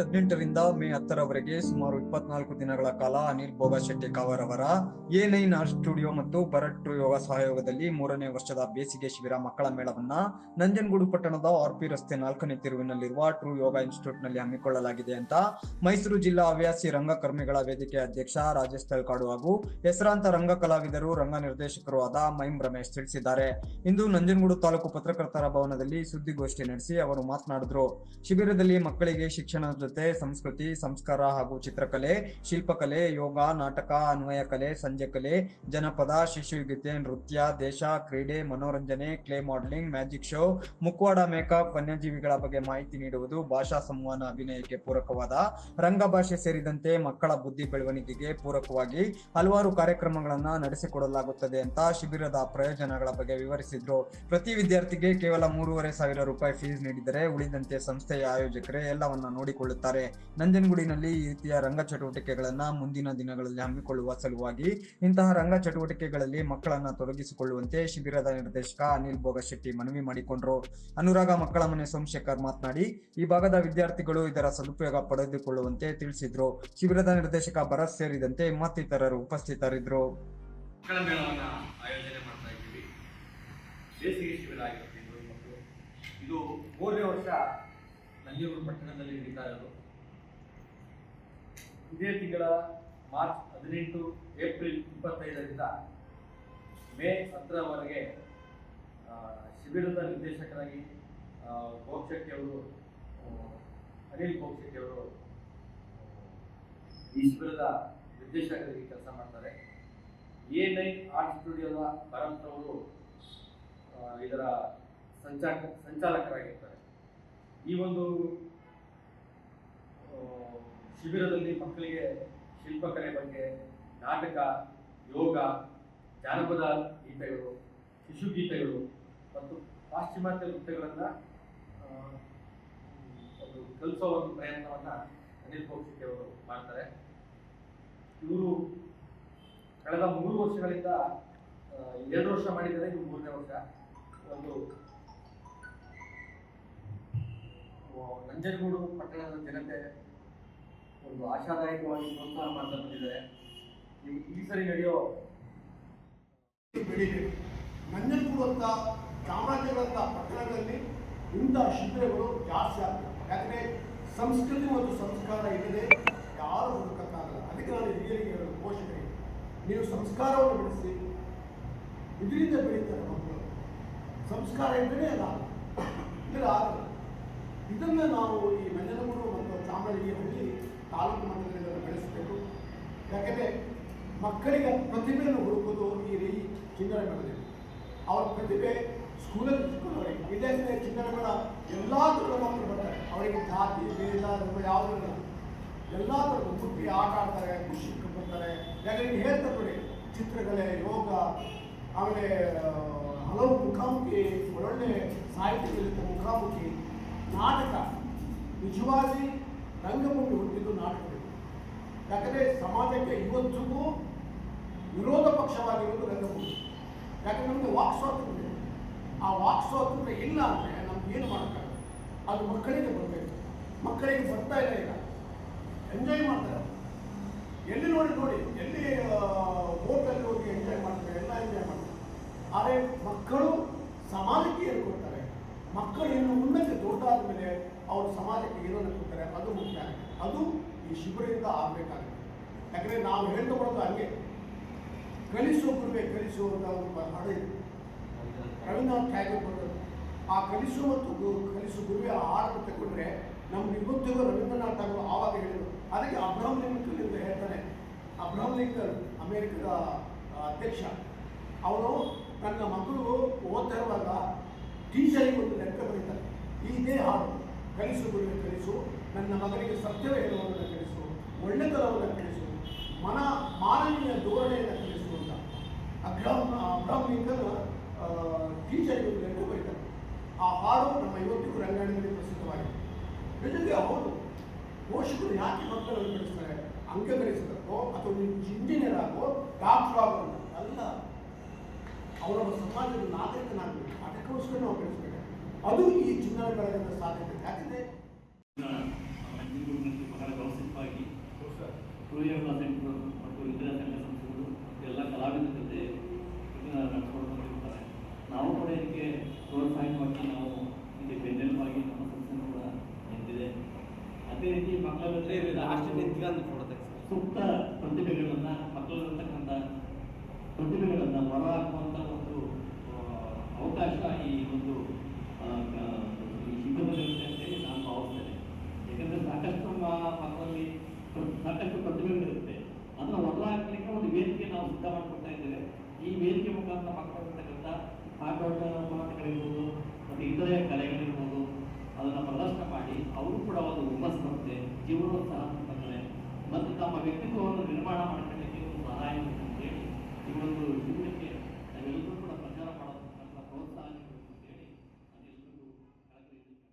April ಹದಿನೆಂಟರಿಂದ ಮೇ ಹತ್ತರವರೆಗೆ ಸುಮಾರು ಇಪ್ಪತ್ನಾಲ್ಕು ದಿನಗಳ ಕಾಲ ಅನಿಲ್ ಭೋಗಶೆಟ್ಟಿ ಕಾವರ್ ಅವರ ಎ ನೈನ್ ಆರ್ ಸ್ಟುಡಿಯೋ ಮತ್ತು ಭರಟ್ ಯೋಗ ಸಹಯೋಗದಲ್ಲಿ ಮೂರನೇ ವರ್ಷದ ಬೇಸಿಗೆ ಶಿಬಿರ ಮಕ್ಕಳ ಮೇಳವನ್ನ ನಂಜನಗೂಡು ಪಟ್ಟಣದ ಆರ್ಪಿ ರಸ್ತೆ ನಾಲ್ಕನೇ ತಿರುವಿನಲ್ಲಿರುವ ಟ್ರೂ ಯೋಗ ಇನ್ಸ್ಟಿಟ್ಯೂಟ್ನಲ್ಲಿ ಹಮ್ಮಿಕೊಳ್ಳಲಾಗಿದೆ ಅಂತ ಮೈಸೂರು ಜಿಲ್ಲಾ ಹವ್ಯಾಸಿ ರಂಗಕರ್ಮಿಗಳ ವೇದಿಕೆ ಅಧ್ಯಕ್ಷ ರಾಜೇಶ್ ತಳ್ಕಾಡು ಹಾಗೂ ಹೆಸರಾಂತ ರಂಗ ಕಲಾವಿದರು, ರಂಗ ನಿರ್ದೇಶಕರು ಆದ ಮೈಂ ರಮೇಶ್ ತಿಳಿಸಿದ್ದಾರೆ. ಇಂದು ನಂಜನಗೂಡು ತಾಲೂಕು ಪತ್ರಕರ್ತರ ಭವನದಲ್ಲಿ ಸುದ್ದಿಗೋಷ್ಠಿ ನಡೆಸಿ ಅವರು ಮಾತನಾಡಿದ್ರು. ಶಿಬಿರದಲ್ಲಿ ಮಕ್ಕಳಿಗೆ ಶಿಕ್ಷಣದ ಜೊತೆ ಸಂಸ್ಕೃತಿ, ಸಂಸ್ಕಾರ ಹಾಗೂ ಚಿತ್ರಕಲೆ, ಶಿಲ್ಪಕಲೆ, ಯೋಗ, ನಾಟಕ, ಅನ್ವಯ ಕಲೆ, ಸಂಜೆ ಕಲೆ, ಜನಪದ ಶಿಶುಗೀತೆ ನೃತ್ಯ, ದೇಶ, ಕ್ರೀಡೆ, ಮನೋರಂಜನೆ, ಕ್ಲೇ ಮಾಡಲಿಂಗ್, ಮ್ಯಾಜಿಕ್ ಶೋ ಮುಖವಾಡ ಮೇಕಪ್, ವನ್ಯಜೀವಿಗಳ ಬಗ್ಗೆ ಮಾಹಿತಿ ನೀಡುವುದು ಭಾಷಾ ಸಂವಹನ ಅಭಿನಯಕ್ಕೆ ಪೂರಕವಾದ ರಂಗಭಾಷೆ ಸೇರಿದಂತೆ ಮಕ್ಕಳ ಬುದ್ಧಿ ಬೆಳವಣಿಗೆಗೆ ಪೂರಕವಾಗಿ ಹಲವಾರು ಕಾರ್ಯಕ್ರಮಗಳನ್ನ ನಡೆಸಿಕೊಡಲಾಗುತ್ತದೆ ಅಂತ ಶಿಬಿರದ ಪ್ರಯೋಜನಗಳ ಬಗ್ಗೆ ವಿವರಿಸಿದ್ರು. ಪ್ರತಿ ವಿದ್ಯಾರ್ಥಿಗೆ ಕೇವಲ ಮೂರುವರೆ ಸಾವಿರ ರೂಪಾಯಿ ಫೀಸ್ ನೀಡಿದರೆ ಉಳಿದಂತೆ ಸಂಸ್ಥೆಯ ಆಯೋಜಕರೇ ಎಲ್ಲವನ್ನ ನೋಡಿಕೊಳ್ಳುತ್ತಾರೆ ನಂಜನಗೂಡಿನಲ್ಲಿ ಈ ರೀತಿಯ ರಂಗ ಚಟುವಟಿಕೆಗಳನ್ನ ಮುಂದಿನ ದಿನಗಳಲ್ಲಿ ಹಮ್ಮಿಕೊಳ್ಳುವ ಸಲುವಾಗಿ ಇಂತಹ ರಂಗ ಚಟುವಟಿಕೆಗಳಲ್ಲಿ ಮಕ್ಕಳನ್ನ ತೊಡಗಿಸಿಕೊಳ್ಳುವಂತೆ ಶಿಬಿರದ ನಿರ್ದೇಶಕ ಅನಿಲ್ ಭೋಗಶೆಟ್ಟಿ ಮನವಿ ಮಾಡಿಕೊಂಡರು. ಅನುರಾಗ ಮಕ್ಕಳ ಮನೆ ಸೋಮಶೇಖರ್ ಮಾತನಾಡಿ, ಈ ಭಾಗದ ವಿದ್ಯಾರ್ಥಿಗಳು ಇದರ ಸದುಪಯೋಗ ಪಡೆದುಕೊಳ್ಳುವಂತೆ ತಿಳಿಸಿದ್ರು. ಶಿಬಿರದ ನಿರ್ದೇಶಕ ಭರತ್ ಸೇರಿದಂತೆ ಮತ್ತಿತರರು ಉಪಸ್ಥಿತರಿದ್ದರು. ಬೇಸಿಗೆ ಶಿಬಿರ ಆಗಿರುತ್ತೆ ಇದು ಮೂರನೇ ವರ್ಷ ನಂಜನಗೂಡು ಪಟ್ಟಣದಲ್ಲಿ ನಡೀತಾ ಇರೋದು. ಇದೇ ತಿಂಗಳ ಮಾರ್ಚ್ ಹದಿನೆಂಟು ಏಪ್ರಿಲ್ ಇಪ್ಪತ್ತೈದರಿಂದ ಮೇ ಹತ್ತರವರೆಗೆ ಶಿಬಿರದ ನಿರ್ದೇಶಕರಾಗಿ ಅವರು ಅನಿಲ್ ಅವರು ಈ ಶಿಬಿರದ ನಿರ್ದೇಶಕರಾಗಿ ಕೆಲಸ ಮಾಡ್ತಾರೆ. ಎ ನೈನ್ ಆರ್ಟ್ ಸ್ಟುಡಿಯೋದ ಭರತ್ ಅವರು ಇದರ ಸಂಚಾಲಕ, ಸಂಚಾಲಕರಾಗಿರ್ತಾರೆ. ಈ ಒಂದು ಶಿಬಿರದಲ್ಲಿ ಮಕ್ಕಳಿಗೆ ಶಿಲ್ಪಕಲೆ ಬಗ್ಗೆ ನಾಟಕ, ಯೋಗ, ಜಾನಪದ ಗೀತೆಗಳು, ಶಿಶು ಗೀತೆಗಳು ಮತ್ತು ಪಾಶ್ಚಿಮಾತ್ಯ ನೃತ್ಯಗಳನ್ನು ಒಂದು ಕಲಿಸೋ ಒಂದು ಪ್ರಯತ್ನವನ್ನು ಅನಿಲ್ ಅವರು ಮಾಡ್ತಾರೆ. ಇವರು ಕಳೆದ ಮೂರು ವರ್ಷಗಳಿಂದ ಎರಡು ವರ್ಷ ಮಾಡಿದ್ದಾರೆ ಇದು ಮೂರನೇ ವರ್ಷ. ಒಂದು ನಂಜನಗೂಡು ಪಟ್ಟಣದ ಜನತೆ ಒಂದು ಆಶಾದಾಯಕವಾಗಿ ಪ್ರೋತ್ಸಾಹ ಮಾಡ್ತಾ ಬಂದಿದ್ದಾರೆ. ಈ- ಸರಿ ನಡೆಯೋ ನಂಜನಗೂಡು ಅಂತ ಚಾಮರಾಜನಗರ ಅಂತ ಪಟ್ಟಣದಲ್ಲಿ ಇಂಥ ಶಿಬಿರಗಳು ಜಾಸ್ತಿ ಆಗ್ತವೆ ಯಾಕಂದರೆ ಸಂಸ್ಕೃತಿ ಮತ್ತು ಸಂಸ್ಕಾರ ಇಲ್ಲದೆ ಯಾರು ಬದುಕಕ್ಕಾಗಲ್ಲ ಅದಕ್ಕೆ ನಾನು ಹಿರಿಯರಿಗೆ ಪೋಷಕರಿಗೆ ನೀವು ಸಂಸ್ಕಾರವನ್ನು ಬೆಳೆಸಿ, ಇದರಿಂದ ಬೆಳೀತಾರೆ ಸಂಸ್ಕಾರ ಇದ್ದರೆ ಅಲ್ಲ. ಇಲ್ಲ ಆಗಲ್ಲ ಇದನ್ನು ನಾವು ಈ ಮಂಜನಗೂಡು ಮತ್ತು ಚಾಮರಾಜನಗರ ಹಳ್ಳಿ ತಾಲೂಕು ಮಟ್ಟದಲ್ಲಿ ಬೆಳೆಸಬೇಕು. ಯಾಕೆಂದರೆ ಮಕ್ಕಳಿಗೆ ಪ್ರತಿಭೆಯನ್ನು ಹುಡುಕೋದು ಈ ರೀ ಚಿನ್ನರ ಮೇಳದಲ್ಲಿ ಅವ್ರ ಪ್ರತಿಭೆ ಸ್ಕೂಲಲ್ಲಿ ಇಟ್ಕೊಂಡವರಿಗೆ ವಿದ್ಯಾರ್ಥಿ ಮೇಳ ಎಲ್ಲ ಥರದ ಮಕ್ಕಳು ಬರ್ತಾರೆ. ಅವರಿಗೆ ಜಾತಿ, ಭೇದ, ಧರ್ಮ ಯಾವುದೂ ಇಲ್ಲ. ಎಲ್ಲ ಥರದ ಮುಟ್ಟಿ, ಆಟ ಆಡ್ತಾರೆ, ಖುಷಿ ಬರ್ತಾರೆ ಯಾಕಂದ್ರೆ ಹೇಳ್ತಾರೆ ನೋಡಿ, ಚಿತ್ರಕಲೆ, ಯೋಗ, ಆಮೇಲೆ ಹಲವು ಮುಖಾಮುಖಿ, ಒಳ್ಳೊಳ್ಳೆ ಸಾಹಿತ್ಯದಲ್ಲಿ ಮುಖಾಮುಖಿ ನಾಟಕ. ನಿಜವಾಗಿ ರಂಗಭೂಮಿ ಹುಟ್ಟಿದ್ದು ನಾಟಕಗಳು ಯಾಕಂದರೆ ಸಮಾಜಕ್ಕೆ ಇವತ್ತಿಗೂ ವಿರೋಧ ಪಕ್ಷವಾಗಿರೋದು ರಂಗಭೂಮಿ. ಯಾಕಂದ್ರೆ ನಮಗೆ ವಾಕ್ ಸ್ವಾತಂತ್ರ್ಯ. ಆ ವಾಕ್ ಸ್ವಾತಂತ್ರ್ಯ ಇಲ್ಲ ಅಂದರೆ ನಮ್ಗೆ ಏನು ಅದು ಮಕ್ಕಳಿಗೆ ಬರಬೇಕು ಮಕ್ಕಳಿಗೆ ಬರ್ತಾ ಇಲ್ಲ ಎಂಜಾಯ್ ಮಾಡ್ತಾರೆ ಎಲ್ಲಿ ನೋಡಿ ನೋಡಿ, ಎಲ್ಲಿ ಹೋಟೆಲ್ ಹೋಗಿ ಎಂಜಾಯ್ ಮಾಡ್ತಾರೆ, ಎಲ್ಲ ಎಂಜಾಯ್ ಮಾಡ್ತಾರೆ. ಆದರೆ ಮಕ್ಕಳು ಸಮಾಜಕ್ಕೆ ಏನು ಕೊಡ್ತಾರೆ ಮಕ್ಕಳು ಇನ್ನು ಮುಂದಕ್ಕೆ ದೊಡ್ಡಾದ ಮೇಲೆ ಅವರು ಸಮಾಜಕ್ಕೆ ಏನನ್ನು ಕೊಡ್ತಾರೆ, ಅದು ಮುಖ್ಯ ಅದು ಈ ಶಿಬಿರದಿಂದ ಆಗಬೇಕಾಗುತ್ತೆ. ಯಾಕಂದರೆ ನಾವು ಹೇಳ್ಕೊಡೋದು ಹಂಗೆ. ಕಲಿಸೋ ಗುರುವೆ ಕಲಿಸೋ ಅಂತ ಒಂದು ಹಾಡು ಇದೆ. ರವೀಂದ್ರನಾಥ್ ಟ್ಯಾಗೋರ್ ಆ ಕಲಿಸು ಮತ್ತು ಗು- ಕಲಿಸು ಗುರುವೆ ಹಾಡನ್ನು ತಗೊಂಡ್ರೆ ನಮ್ಗೆ ಇವತ್ತಿಗೂ ರವೀಂದ್ರನಾಥ್ ಟ್ಯಾಗೋರ್ ಆವಾಗ ಹೇಳಿದರು. ಅದಕ್ಕೆ ಅಬ್ರಹಂ ಲಿಂಕನ್ ಎಂದು ಹೇಳ್ತಾನೆ. ಅಬ್ರಹಂ ಲಿಂಕನ್, ಅಮೇರಿಕದ ಅಧ್ಯಕ್ಷ. ಅವನು ತನ್ನ ಮಕ್ಕಳು ಓದ್ತಾ ಇರುವಾಗ ಟೀಚರಿಗೆ ಒಂದು ಲೆಕ್ಕ ಬರೀತಾರೆ. ಇದೇ ಹಾಡು. ಕಲಿಸು ಗುರುವೆ, ಕಲಿಸು. ನನ್ನ ಮಗನಿಗೆ ಸತ್ಯವೇ ಹೇಳುವುದನ್ನು ಕಲಿಸು. ಒಳ್ಳೆತನವನ್ನು ಕಲಿಸು. ಮನ ಮಾನವೀಯ ಧೋರಣೆಯನ್ನು ಕಲಿಸು ಅಂತ. ಅಬ್ರಾಹಂ ಅಬ್ರಾಹಂ ಲಿಂಕನ್ ಒಂದು ಲೆಕ್ಕ ಬರೀತಾರೆ. ಆ ಹಾಡು ನಮ್ಮ ಇವತ್ತಿಗೂ ರಂಗಾಯಣದಲ್ಲಿ ಪ್ರಸಿದ್ಧವಾಗಿದೆ. ಜೊತೆಗೆ ಹೌದು. ಪೋಷಕರು ಯಾಕೆ ಮಕ್ಕಳನ್ನು ಬೆಳೆಸ್ತಾರೆ ಅಂಕ ಗಳಿಸಬೇಕೋ ಅಥವಾ ಇಂಜಿನಿಯರ್ ಆಗೋ ಡಾಕ್ಟರ್ ಆಗೋ ಅವರ ಸಮಾಜದ ನಾಗರಿಕನಾಗಬೇಕು. ಅದಕ್ಕೋಸ್ಕರ ನಾವು ಬೆಳೆಸಬೇಕು ಅದು ಈ ಚುನಾವಣೆ ಬೆಳೆದ ಸಾಧ್ಯತೆ. ಯಾಕಂದರೆ ಮತ್ತು ಇಂದಿರಾ ಸಂಘ ಸಂಸ್ಥೆಗಳು ಎಲ್ಲ ಕಲಾವಿದ ಜೊತೆ ನಾವು ಕೂಡ ಇದಕ್ಕೆ ಪ್ರೋತ್ಸಾಹವಾಗಿ ನಾವು ಇದಕ್ಕೆ ಬೆನ್ನೆಲುಬಾಗಿ ನಮ್ಮ ಕೂಡ ನಿಂತಿದೆ. ಅದೇ ರೀತಿ ಮಕ್ಕಳ ಜೊತೆ ರಾಷ್ಟ್ರ ಸೂಕ್ತ ಪ್ರತಿಭೆಗಳನ್ನು ಮಕ್ಕಳಲ್ಲಿರ್ತಕ್ಕಂಥ ಪ್ರತಿಭೆಗಳನ್ನು ಹೊರಹಾಕುವಂಥ ಒಂದು ಅವಕಾಶ ಈ ಒಂದು ಸಿದ್ಧಪಡಿಸುತ್ತೆ ಅಂತೇಳಿ ನಾನು ಭಾವಿಸ್ತೇನೆ. ಯಾಕಂದರೆ ಸಾಕಷ್ಟು ನಮ್ಮ ಮಕ್ಕಳಲ್ಲಿ ಸಾಕಷ್ಟು ಪ್ರತಿಭೆಗಳಿರುತ್ತೆ. ಅದನ್ನು ಹೊರಹಾಕಲಿಕ್ಕೆ ಒಂದು ವೇದಿಕೆ ನಾವು ಸಿದ್ಧ ಮಾಡಿಕೊಡ್ತಾ ಇದ್ದೇವೆ. ಈ ವೇದಿಕೆ ಮುಖಾಂತರ ಮಕ್ಕಳಿರ್ತಕ್ಕಂಥ ಆಟೋಟ ಮಾತುಗಳಿರ್ಬೋದು ಮತ್ತು ಇತರೆ ಕಲೆಗಳಿರ್ಬೋದು, ಅದನ್ನು ಪ್ರದರ್ಶನ ಮಾಡಿ, ಅವರು ಕೂಡ ಒಂದು ಹುಮ್ಮಸ್ ಬರುತ್ತೆ ಜೀವನೋತ್ಸಾಹ ಬರ್ತಾರೆ ಮತ್ತು ತಮ್ಮ ವ್ಯಕ್ತಿ